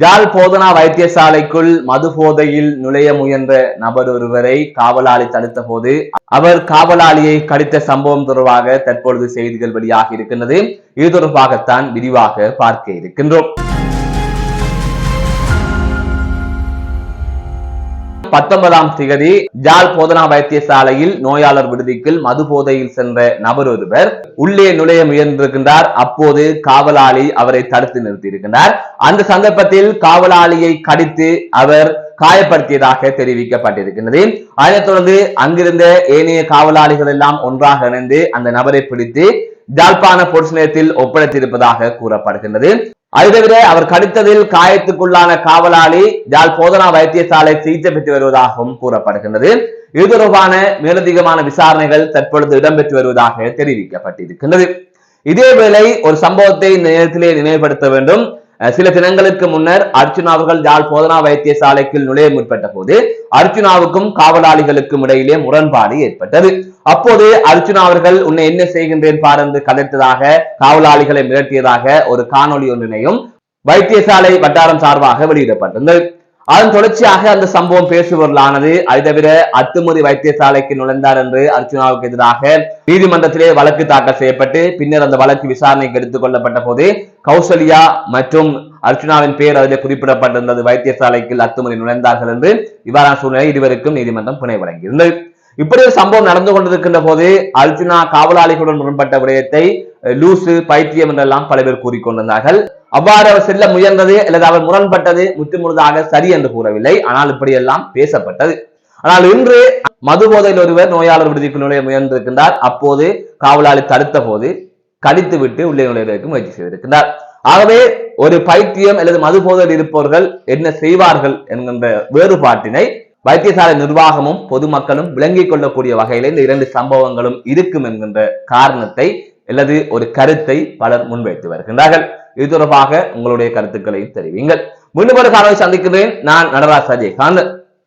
ஜால் போதனா வைத்தியசாலைக்குள் மது போதையில் நுழைய முயன்ற நபர் ஒருவரை காவலாளி தடுத்த போது அவர் காவலாளியை கடித்த சம்பவம் தொடர்பாக தற்பொழுது செய்திகள் வெளியாகி இருக்கின்றது. இது தொடர்பாகத்தான் விரிவாக பார்க்க இருக்கின்றோம். பத்தொன்பதாம் திகதி ஜாழ் போதனா வைத்தியசாலையில் நோயாளர் விடுதிக்குள் மது போதையில் சென்ற நபர் ஒருவர் உள்ளே நுழைய முயன்றிருக்கின்றார். அப்போது காவலாளி அவரை தடுத்து நிறுத்தியிருக்கிறார் அந்த சந்தர்ப்பத்தில் காவலாளியை கடித்து அவர் காயப்படுத்தியதாக தெரிவிக்கப்பட்டிருக்கின்றது. அதனைத் தொடர்ந்து அங்கிருந்த ஏனைய காவலாளிகள் எல்லாம் ஒன்றாக இணைந்து அந்த நபரை பிடித்து ஜாழ்ப்பாண போலீஸ் நிலையத்தில் ஒப்படைத்திருப்பதாக கூறப்படுகின்றது. அது தவிர அவர் கடித்ததில் காயத்துக்குள்ளான காவலாளி ஜால் போதனா வைத்தியசாலை சிகிச்சை பெற்று வருவதாகவும் கூறப்படுகின்றது. இது தொடர்பான மேலதிகமான விசாரணைகள் தற்பொழுது இடம்பெற்று வருவதாக தெரிவிக்கப்பட்டிருக்கின்றது. இதேவேளை ஒரு சம்பவத்தை இந்த நேரத்திலே நினைவுபடுத்த வேண்டும். சில தினங்களுக்கு முன்னர் அர்ச்சுனா அவர்கள் யாழ் போதனா வைத்தியசாலைக்குள் நுழைய முற்பட்ட போது அர்ச்சுனாவுக்கும் காவலாளிகளுக்கும் இடையிலே முரண்பாடு ஏற்பட்டது. அப்போது அர்ச்சுனா அவர்கள் உன்னை என்ன செய்கின்றேன் பார் என்று கதைத்ததாக காவலாளிகளை மிரட்டியதாக ஒரு காணொளி ஒன்றினையும் வைத்தியசாலை வட்டாரம் சார்பாக வெளியிடப்பட்டிருந்தது. அதன் தொடர்ச்சியாக அந்த சம்பவம் பேசுபொருளானது அதை தவிர அத்துமுறை வைத்தியசாலைக்கு நுழைந்தார் என்று அர்ச்சுனாவுக்கு எதிராக நீதிமன்றத்திலே வழக்கு தாக்கல் செய்யப்பட்டு பின்னர் அந்த வழக்கு விசாரணைக்கு எடுத்துக் கொள்ளப்பட்ட போது கௌசல்யா மற்றும் அர்ச்சுனாவின் பெயர் அதில் குறிப்பிடப்பட்டிருந்தது. வைத்தியசாலைக்கு அத்துமுறை நுழைந்தார்கள் என்று இவ்வாறான சூழ்நிலை இருவருக்கும் நீதிமன்றம் புனை வழங்கியிருந்தது. இப்படி ஒரு சம்பவம் நடந்து கொண்டிருக்கின்ற போது அர்ஜுனா காவலாளிகளுடன் முரண்பட்ட விடயத்தை லூசு பைத்தியம் என்றெல்லாம் பல பேர் கூறிக்கொண்டிருந்தார்கள். அவ்வாறு அவர் செல்ல முயன்றது அல்லது அவர் முரண்பட்டது முற்றுமுழுதாக சரி என்று கூறவில்லை. ஆனால் இப்படியெல்லாம் பேசப்பட்டது. ஆனால் இன்று மது போதையில் ஒருவர் நோயாளர் விடுதிக்கு நுழைய முயன்றிருக்கின்றார். அப்போது காவலாளி தடுத்த போது கடித்து விட்டு உள்ளே நுழைவதற்கு முயற்சி செய்திருக்கின்றார். ஆகவே ஒரு பைத்தியம் அல்லது மது போதையில் இருப்பவர்கள் என்ன செய்வார்கள் என்கின்ற வேறுபாட்டினை வைத்தியசாலை நிர்வாகமும் பொதுமக்களும் விளங்கிக் கொள்ளக்கூடிய வகையில் இந்த இரண்டு சம்பவங்களும் இருக்கும் என்கின்ற காரணத்தை அல்லது ஒரு கருத்தை பலர் முன்வைத்து வருகின்றார்கள். இது தொடர்பாக உங்களுடைய கருத்துக்களை தெரிவிங்கள் மீண்டும் ஒரு சந்திக்கிறேன். நான் நடராஜ் அஜயகாந்த்.